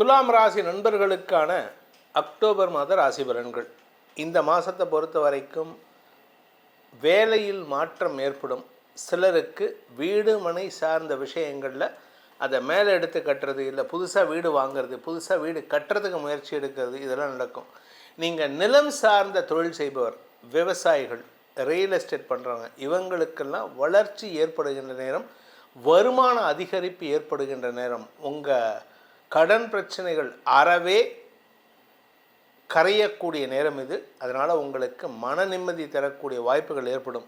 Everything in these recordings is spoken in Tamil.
துலாம் ராசி நண்பர்களுக்கான அக்டோபர் மாத ராசி பலன்கள். இந்த மாதத்தை பொறுத்த வரைக்கும் வேலையில் மாற்றம் ஏற்படும். சிலருக்கு வீடு மனை சார்ந்த விஷயங்களில் அதை மேலே எடுத்து கட்டுறது இல்லை புதுசாக வீடு வாங்குறது புதுசாக வீடு கட்டுறதுக்கு முயற்சி எடுக்கிறது இதெல்லாம் நடக்கும். நீங்கள் நிலம் சார்ந்த தொழில் செய்பவர் விவசாயிகள் ரியல் எஸ்டேட் பண்ணுறவங்க இவங்களுக்கெல்லாம் வளர்ச்சி ஏற்படுகின்ற நேரம் வருமான அதிகரிப்பு ஏற்படுகின்ற நேரம். உங்கள் கடன் பிரச்சனைகள் அறவே கரையக்கூடிய நேரம் இது. அதனால் உங்களுக்கு மன நிம்மதி தரக்கூடிய வாய்ப்புகள் ஏற்படும்.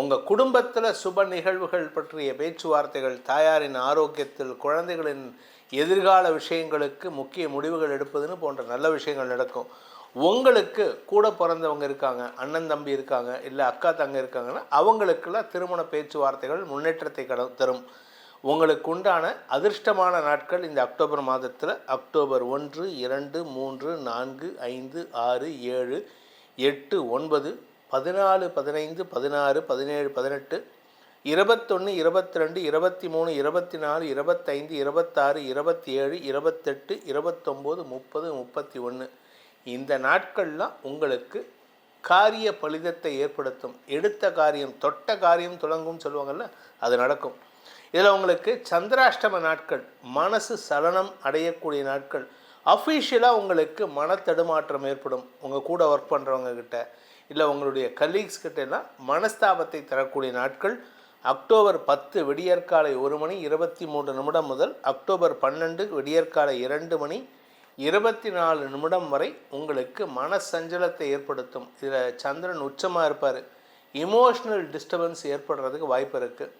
உங்கள் குடும்பத்தில் சுப நிகழ்வுகள் பற்றிய பேச்சுவார்த்தைகள் தாயாரின் ஆரோக்கியத்தில் குழந்தைகளின் எதிர்கால விஷயங்களுக்கு முக்கிய முடிவுகள் எடுப்பதுன்னு போன்ற நல்ல விஷயங்கள் நடக்கும். உங்களுக்கு கூட பிறந்தவங்க இருக்காங்க அண்ணன் தம்பி இருக்காங்க இல்லை அக்கா தங்க இருக்காங்கன்னா அவங்களுக்கெல்லாம் திருமண பேச்சுவார்த்தைகள் முன்னேற்றத்தை கட தரும். உங்களுக்கு உண்டான அதிர்ஷ்டமான நாட்கள் இந்த அக்டோபர் மாதத்தில். அக்டோபர் ஒன்று இரண்டு மூன்று நான்கு ஐந்து ஆறு ஏழு எட்டு ஒன்பது பதினாலு பதினைந்து பதினாறு பதினேழு பதினெட்டு இருபத்தொன்று இருபத்தி ரெண்டு இருபத்தி மூணு இருபத்தி நாலு இருபத்தைந்து இருபத்தாறு இருபத்தி ஏழு இருபத்தெட்டு இருபத்தொம்போது முப்பது முப்பத்தி ஒன்று இந்த நாட்கள்லாம் உங்களுக்கு காரிய பலிதத்தை ஏற்படுத்தும். எடுத்த காரியம் தொட்ட காரியம் துளங்கும் சொல்லுவாங்கள்ல அது நடக்கும். இதில் உங்களுக்கு சந்திராஷ்டம நாட்கள் மனசு சலனம் அடையக்கூடிய நாட்கள். அஃபீஷியலாக உங்களுக்கு மன தடுமாற்றம் ஏற்படும். உங்கள் கூட ஒர்க் பண்ணுறவங்க கிட்ட இல்லை உங்களுடைய கலீக்ஸ் கிட்டலாம் மனஸ்தாபத்தை தரக்கூடிய நாட்கள். அக்டோபர் பத்து விடியற்காலை ஒரு மணி இருபத்தி மூன்று நிமிடம் முதல் அக்டோபர் பன்னெண்டு விடியற்காலை இரண்டு மணி இருபத்தி நாலு நிமிடம் வரை உங்களுக்கு மன சஞ்சலத்தை ஏற்படுத்தும். இதில் சந்திரன் உச்சமாக இருப்பார். இமோஷ்னல் டிஸ்டர்பன்ஸ் ஏற்படுறதுக்கு வாய்ப்பு இருக்குது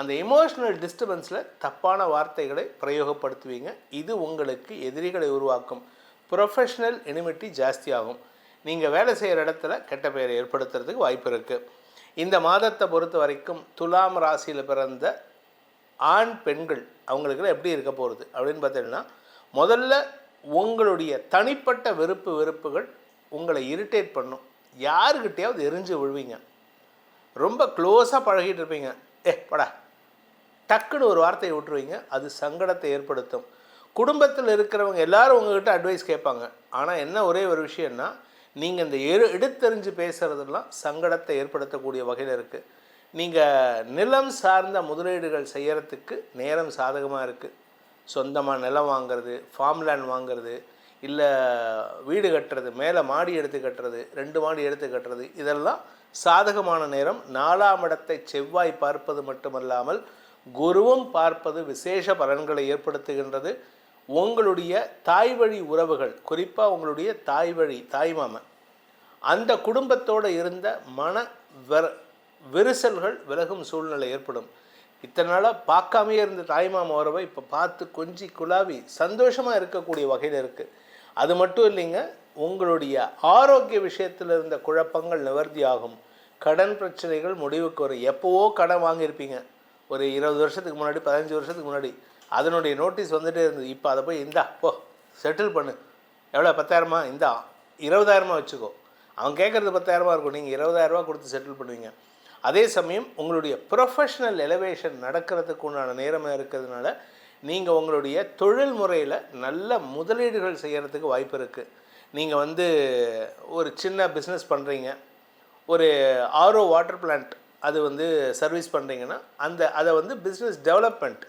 அந்த எமோஷ்னல் டிஸ்டர்பன்ஸில் தப்பான வார்த்தைகளை பிரயோகப்படுத்துவீங்க. இது உங்களுக்கு எதிரிகளை உருவாக்கும். ப்ரொஃபஷ்னல் எனிமிட்டி ஜாஸ்தியாகும். நீங்கள் வேலை செய்கிற இடத்துல கெட்ட பெயரை ஏற்படுத்துறதுக்கு வாய்ப்பு இருக்குது இந்த மாதத்தை பொறுத்த வரைக்கும் துலாம் ராசியில் பிறந்த ஆண் பெண்கள் அவங்களுக்குலாம் எப்படி இருக்க போகிறது அப்படின்னு பார்த்தீங்கன்னா முதல்ல உங்களுடைய தனிப்பட்ட வெறுப்பு வெறுப்புகள் உங்களை இரிட்டேட் பண்ணும். யாருக்கிட்டேயாவது எரிஞ்சு விழுவீங்க. ரொம்ப க்ளோஸாக பழகிட்டு இருப்பீங்க. ஏ படா. டக்குன்னு ஒரு வார்த்தையை விட்டுருவீங்க அது சங்கடத்தை ஏற்படுத்தும். குடும்பத்தில் இருக்கிறவங்க எல்லாரும் உங்ககிட்ட அட்வைஸ் கேட்பாங்க. ஆனால் என்ன ஒரே ஒரு விஷயம்னா நீங்கள் இந்த எடு எடுத்தறிஞ்சு பேசுகிறதெல்லாம் சங்கடத்தை ஏற்படுத்தக்கூடிய வகையில் இருக்குது நீங்கள் நிலம் சார்ந்த முதலீடுகள் செய்கிறதுக்கு நேரம் சாதகமாக இருக்குது சொந்தமாக நிலம் வாங்குறது ஃபார்ம் லேண்ட் வாங்குறது இல்லை வீடு கட்டுறது மேலே மாடி எடுத்து கட்டுறது ரெண்டு மாடி எடுத்து கட்டுறது இதெல்லாம் சாதகமான நேரம். நாலாம் இடத்தை செவ்வாய் பார்ப்பது மட்டுமல்லாமல் குருவும் பார்ப்பது விசேஷ பலன்களை ஏற்படுத்துகின்றது. உங்களுடைய தாய் வழி உறவுகள் குறிப்பாக உங்களுடைய தாய் வழி தாய் அந்த குடும்பத்தோடு இருந்த மன வெற விரிசல்கள் விலகும் சூழ்நிலை ஏற்படும். இத்தனை நாளாக பார்க்காமையே இருந்த தாய்மாமா உறவை இப்போ பார்த்து கொஞ்சி குழாவி சந்தோஷமாக இருக்கக்கூடிய வகையில் இருக்குது அது மட்டும் இல்லைங்க உங்களுடைய ஆரோக்கிய விஷயத்தில் இருந்த குழப்பங்கள் நிவர்த்தி ஆகும் கடன் பிரச்சனைகள் முடிவுக்கு வரும். எப்போவோ கடன் வாங்கியிருப்பீங்க. ஒரு இருபது வருஷத்துக்கு முன்னாடி பதினஞ்சு வருஷத்துக்கு முன்னாடி. அதனுடைய நோட்டீஸ் வந்துகிட்டே இருந்தது. இப்போ அதை போய் இந்தா போ செட்டில் பண்ணு. எவ்வளோ பத்தாயிரமா? இந்தா இருபதாயிரமா வச்சுக்கோ. அவன் கேட்குறது பத்தாயிரமா இருக்கும். நீங்கள் இருபதாயிரரூபா கொடுத்து செட்டில் பண்ணுவீங்க. அதே சமயம் உங்களுடைய ப்ரொஃபஷ்னல் எலவேஷன் நடக்கிறதுக்கு உண்டான நேரமாக இருக்கிறதுனால நீங்கள் உங்களுடைய தொழில் முறையில் நல்ல முதலீடுகள் செய்கிறதுக்கு வாய்ப்பு இருக்குது நீங்கள் வந்து ஒரு சின்ன பிஸ்னஸ் பண்ணுறீங்க ஒரு ஆரோ வாட்டர் பிளான்ட் அது வந்து சர்வீஸ் பண்ணுறீங்கன்னா அந்த அதை வந்து பிஸ்னஸ் டெவலப்மெண்ட்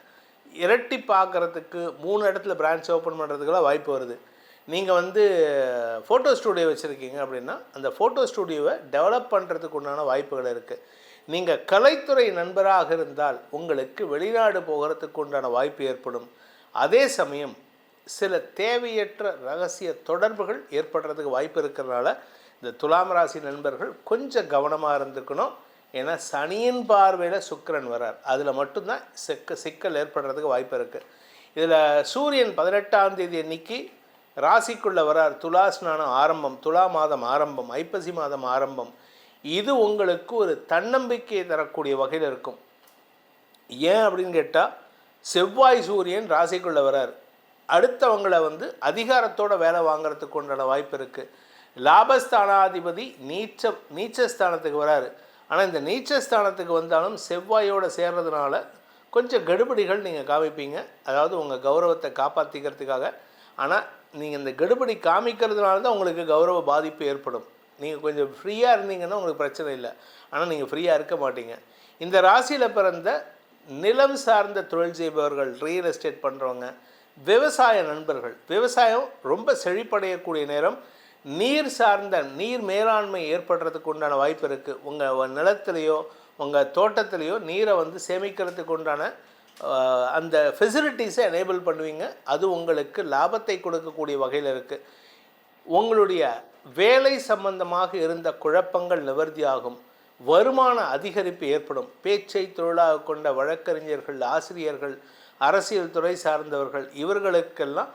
இரட்டி பார்க்குறதுக்கு மூணு இடத்துல பிரான்ச் ஓப்பன் பண்ணுறதுக்கெல்லாம் வாய்ப்பு வருது. நீங்கள் வந்து ஃபோட்டோ ஸ்டூடியோ வச்சுருக்கீங்க அப்படின்னா அந்த ஃபோட்டோ ஸ்டூடியோவை டெவலப் பண்ணுறதுக்கு உண்டான வாய்ப்புகள் இருக்குது நீங்கள் கலைத்துறை நண்பராக இருந்தால் உங்களுக்கு வெளிநாடு போகிறதுக்கு உண்டான வாய்ப்பு ஏற்படும். அதே சமயம் சில தேவையற்ற ரகசிய தொடர்புகள் ஏற்படுறதுக்கு வாய்ப்பு இருக்கிறனால இந்த துலாம் ராசி நண்பர்கள் கொஞ்சம் கவனமாக இருந்துக்கணும். ஏன்னா சனியின் பார்வையில் சுக்கிரன் வரார் அதில் மட்டும்தான் சிக்க சிக்கல் ஏற்படுறதுக்கு வாய்ப்பு இருக்குது இதில் சூரியன் பதினெட்டாம் தேதி அன்னைக்கு ராசிக்குள்ளே வரார் துலா ஸ்நானம் ஆரம்பம் துலா மாதம் ஆரம்பம் ஐப்பசி மாதம் ஆரம்பம். இது உங்களுக்கு ஒரு தன்னம்பிக்கையை தரக்கூடிய வகையில் இருக்கும். ஏன் அப்படின்னு கேட்டால் செவ்வாய் சூரியன் ராசிக்குள்ளே வரார். அடுத்தவங்களை வந்து அதிகாரத்தோட வேலை வாங்குறதுக்கு உண்டான வாய்ப்பு இருக்குது லாபஸ்தானாதிபதி நீச்ச நீச்சஸ்தானத்துக்கு வராரு. ஆனால் இந்த நீச்சஸ்தானத்துக்கு வந்தாலும் செவ்வாயோடு சேர்றதுனால கொஞ்சம் கடுபடிகள் நீங்கள் காமிப்பீங்க. அதாவது உங்கள் கௌரவத்தை காப்பாற்றிக்கிறதுக்காக ஆனால் நீங்கள் இந்த கெடுபடி காமிக்கிறதுனால தான் உங்களுக்கு கௌரவ பாதிப்பு ஏற்படும். நீங்கள் கொஞ்சம் ஃப்ரீயாக இருந்தீங்கன்னா உங்களுக்கு பிரச்சனை இல்லை. ஆனால் நீங்கள் ஃப்ரீயாக இருக்க மாட்டீங்க. இந்த ராசியில் பிறந்த நிலம் சார்ந்த தொழில் செய்பவர்கள் ரியல் எஸ்டேட் பண்ணுறவங்க விவசாய நண்பர்கள் விவசாயம் ரொம்ப செழிப்படையக்கூடிய நேரம். நீர் சார்ந்த நீர் மேலாண்மை ஏற்படுறதுக்கு உண்டான வாய்ப்பு இருக்குது உங்கள் நிலத்திலேயோ உங்கள் தோட்டத்திலேயோ நீரை வந்து சேமிக்கிறதுக்கு உண்டான அந்த ஃபெசிலிட்டிஸை எனேபிள் பண்ணுவீங்க. அது உங்களுக்கு லாபத்தை கொடுக்கக்கூடிய வகையில் இருக்குது உங்களுடைய வேலை சம்பந்தமாக இருந்த குழப்பங்கள் நிவர்த்தியாகும். வருமான அதிகரிப்பு ஏற்படும். பேச்சை தொழிலாக கொண்ட வழக்கறிஞர்கள் ஆசிரியர்கள் அரசியல் துறை சார்ந்தவர்கள் இவர்களுக்கெல்லாம்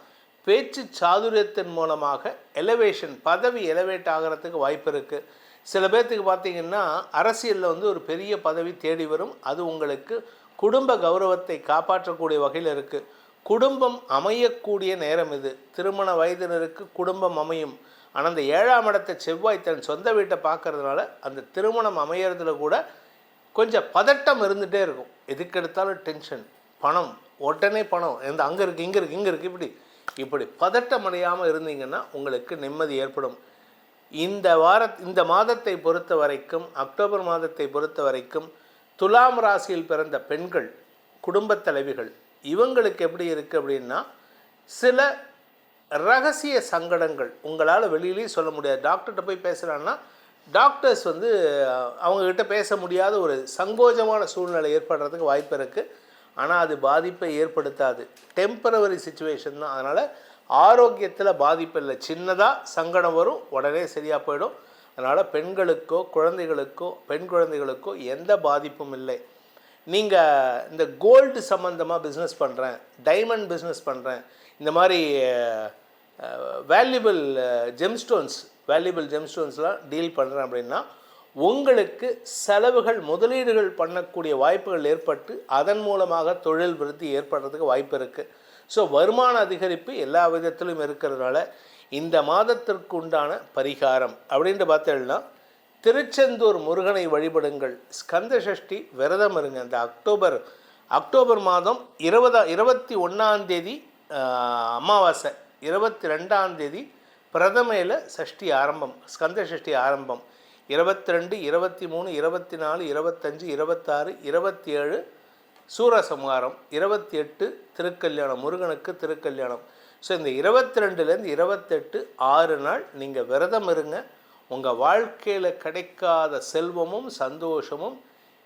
பேச்சு சாதுரியத்தின் மூலமாக எலவேஷன் பதவி எலவேட் ஆகிறதுக்கு வாய்ப்பு இருக்குது சில பேர்த்துக்கு பார்த்தீங்கன்னா அரசியலில் வந்து ஒரு பெரிய பதவி தேடி வரும். அது உங்களுக்கு குடும்ப கௌரவத்தை காப்பாற்றக்கூடிய வகையில் இருக்குது குடும்பம் அமையக்கூடிய நேரம் இது. திருமண வயதினருக்கு குடும்பம் அமையும். ஆனால் அந்த ஏழாம் இடத்தை செவ்வாய் தன் சொந்த வீட்டை பார்க்கறதுனால அந்த திருமணம் அமையறதுல கூட கொஞ்சம் பதட்டம் இருந்துகிட்டே இருக்கும். எதுக்கு எடுத்தாலும் டென்ஷன் பணம். உடனே பணம். எந்த அங்கே இருக்குது இங்கே இருக்குது இங்கே இருக்குது இப்படி இப்படி பதட்டம் அடையாமல் இருந்தீங்கன்னா உங்களுக்கு நிம்மதி ஏற்படும். இந்த வார இந்த மாதத்தை பொறுத்த வரைக்கும் அக்டோபர் மாதத்தை பொறுத்த வரைக்கும் துலாம் ராசியில் பிறந்த பெண்கள் குடும்பத் தலைவிகள் இவங்களுக்கு எப்படி இருக்குது அப்படின்னா சில ரகசிய சங்கடங்கள் உங்களால் வெளியிலேயே சொல்ல முடியாது. டாக்டர்கிட்ட போய் பேசுகிறான்னா டாக்டர்ஸ் வந்து அவங்கக்கிட்ட பேச முடியாத ஒரு சங்கோஜமான சூழ்நிலை ஏற்படுறதுக்கு வாய்ப்பு இருக்குது ஆனால் அது பாதிப்பை ஏற்படுத்தாது. டெம்பரவரி சுச்சுவேஷன் தான். அதனால் ஆரோக்கியத்தில் பாதிப்பு இல்லை. சின்னதாக சங்கடம் வரும் உடனே சரியாக போயிடும். அதனால் பெண்களுக்கோ குழந்தைகளுக்கோ பெண் குழந்தைகளுக்கோ எந்த பாதிப்பும் இல்லை. நீங்கள் இந்த கோல்டு சம்மந்தமாக பிஸ்னஸ் பண்ணுறேன் டைமண்ட் பிஸ்னஸ் பண்ணுறேன் இந்த மாதிரி வேல்யூபிள் ஜெம்ஸ்டோன்ஸ் வேல்யூபிள் ஜெம்ஸ்டோன்ஸ்லாம் டீல் பண்ணுறேன் அப்படின்னா உங்களுக்கு செலவுகள் முதலீடுகள் பண்ணக்கூடிய வாய்ப்புகள் ஏற்பட்டு அதன் மூலமாக தொழில் விருத்தி ஏற்படுறதுக்கு வாய்ப்பு இருக்குது ஸோ வருமான அதிகரிப்பு எல்லா விதத்திலும் இருக்கிறதுனால இந்த மாதத்திற்கு உண்டான பரிகாரம் அப்படின்ட்டு பார்த்தீங்கன்னா திருச்செந்தூர் முருகனை வழிபடுங்கள். ஸ்கந்த சஷ்டி விரதம் இருங்க. இந்த அக்டோபர் அக்டோபர் மாதம் இருபதா இருபத்தி ஒன்றாம் தேதி அமாவாசை இருபத்தி ரெண்டாம் தேதி பிரதமையில் சஷ்டி ஆரம்பம் ஸ்கந்த சஷ்டி ஆரம்பம். இருபத்தி ரெண்டு இருபத்தி மூணு இருபத்தி நாலு இருபத்தஞ்சு இருபத்தாறு இருபத்தி ஏழு சூரசம்ஹாரம் இருபத்தி எட்டு திருக்கல்யாணம் முருகனுக்கு திருக்கல்யாணம். ஸோ இந்த இருபத்தி ரெண்டுலேருந்து இருபத்தெட்டு ஆறு நாள் நீங்கள் விரதம் இருங்க. உங்கள் வாழ்க்கையில் கிடைக்காத செல்வமும் சந்தோஷமும்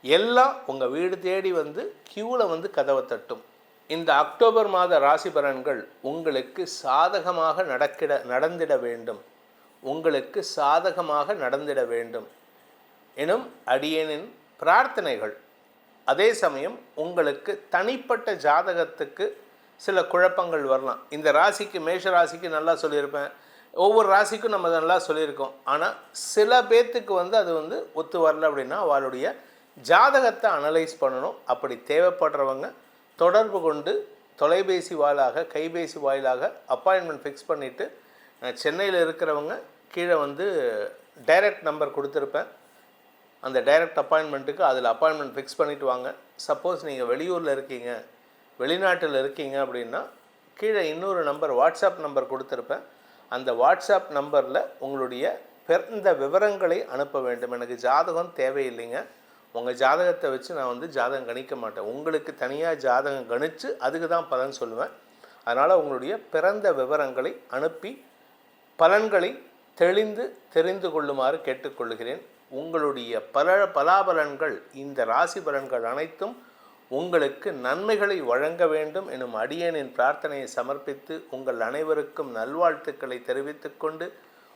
எல்லாம் உங்கள் வீடு தேடி வந்து கியூவில் வந்து கதவை தட்டும். இந்த அக்டோபர் மாத ராசி பலன்கள் உங்களுக்கு சாதகமாக நடக்கிட நடந்திட வேண்டும். உங்களுக்கு சாதகமாக நடந்திட வேண்டும். எனும் அடியேனின் பிரார்த்தனைகள். அதே சமயம் உங்களுக்கு தனிப்பட்ட ஜாதகத்துக்கு சில குழப்பங்கள் வரலாம். இந்த ராசிக்கு மேஷ ராசிக்கு நல்லா சொல்லியிருப்பேன். ஒவ்வொரு ராசிக்கும் நம்ம நல்லா சொல்லியிருக்கோம். ஆனால் சில பேர்த்துக்கு வந்து அது வந்து ஒத்து வரல அப்படின்னா அவளுடைய ஜாதகத்தை அனலைஸ் பண்ணணும். அப்படி தேவைப்படுறவங்க தொடர்பு கொண்டு தொலைபேசி வாயிலாக கைபேசி வாயிலாக அப்பாயின்மெண்ட் ஃபிக்ஸ் பண்ணிவிட்டு சென்னையில் இருக்கிறவங்க கீழே வந்து டைரக்ட் நம்பர் கொடுத்துருப்பேன். அந்த டைரக்ட் அப்பாயின்மெண்ட்டுக்கு அதில் அப்பாயின்மெண்ட் ஃபிக்ஸ் பண்ணிவிட்டு வாங்க. சப்போஸ் நீங்கள் வெளியூரில் இருக்கீங்க வெளிநாட்டில் இருக்கீங்க அப்படின்னா கீழே இன்னொரு நம்பர் வாட்ஸ்அப் நம்பர் கொடுத்துருப்பேன். அந்த வாட்ஸ்அப் நம்பரில் உங்களுடைய பிறந்த விவரங்களை அனுப்ப வேண்டும். எனக்கு ஜாதகம் தேவையில்லைங்க. உங்கள் ஜாதகத்தை வச்சு நான் வந்து ஜாதகம் கணிக்க மாட்டேன். உங்களுக்கு தனியாக ஜாதகம் கணித்து அதுக்கு தான் பலன் சொல்லுவேன். அதனால் உங்களுடைய பிறந்த விவரங்களை அனுப்பி பலன்களை தெளிந்து தெரிந்து கொள்ளுமாறு கேட்டுக்கொள்கிறேன். உங்களுடைய பல பலாபலன்கள் இந்த ராசி பலன்கள் அனைத்தும் உங்களுக்கு நன்மைகளை வழங்க வேண்டும் எனும் அடியேனின் பிரார்த்தனையை சமர்ப்பித்து உங்கள் அனைவருக்கும் நல்வாழ்த்துக்களை தெரிவித்துக்கொண்டு